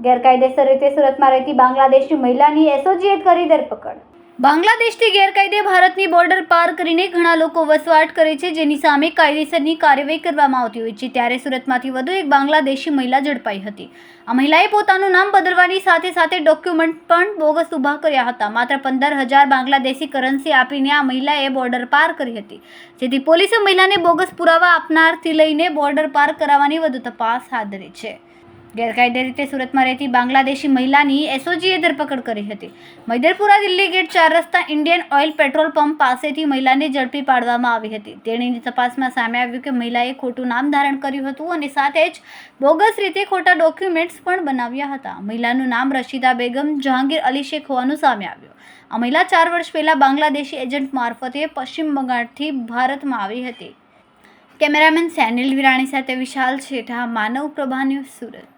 ગેરકાયદેસર રીતે સુરતમાં રહેતી બાંગ્લાદેશી મહિલાની એસઓજીએ કરી ધરપકડ. બાંગ્લાદેશથી ગેરકાયદે ભારતની બોર્ડર પાર કરીને ઘણા લોકો વસવાટ કરે છે, જેની સામે કાયદેસરની કાર્યવાહી કરવામાં આવતી હોય છે. ત્યારે સુરતમાંથી વધુ એક બાંગ્લાદેશી મહિલા ઝડપાઈ હતી. આ મહિલાએ પોતાનું નામ બદલવાની સાથે સાથે ડોક્યુમેન્ટ પણ બોગસ ઊભા કર્યા હતા. માત્ર પંદર હજાર બાંગ્લાદેશી કરન્સી આપીને આ મહિલાએ બોર્ડર પાર કરી હતી. જેથી પોલીસે મહિલાને બોગસ પુરાવા આપનારથી લઈને બોર્ડર પાર કરાવવાની વધુ તપાસ હાથ ધરી છે. ગેરકાયદે રીતે સુરતમાં રહેતી બાંગ્લાદેશી મહિલાની એસઓજીએ ધરપકડ કરી હતી. મૈદરપુરા દિલ્હી ગેટ ચાર રસ્તા ઇન્ડિયન ઓઇલ પેટ્રોલ પંપ પાસેથી મહિલાને ઝડપી પાડવામાં આવી હતી. તેણીની તપાસમાં સામે આવ્યું કે મહિલાએ ખોટું નામ ધારણ કર્યું હતું અને સાથે જ બોગસ રીતે ખોટા ડોક્યુમેન્ટ્સ પણ બનાવ્યા હતા. મહિલાનું નામ રશીદા બેગમ, જહાંગીર અલી શેખ હોવાનું સામે આવ્યું. આ મહિલા ચાર વર્ષ પહેલાં બાંગ્લાદેશી એજન્ટ મારફતે પશ્ચિમ બંગાળથી ભારતમાં આવી હતી. કેમેરામેન સેનિલ વિરાણી સાથે વિશાલ છેઠા માનવ પ્રભા સુરત.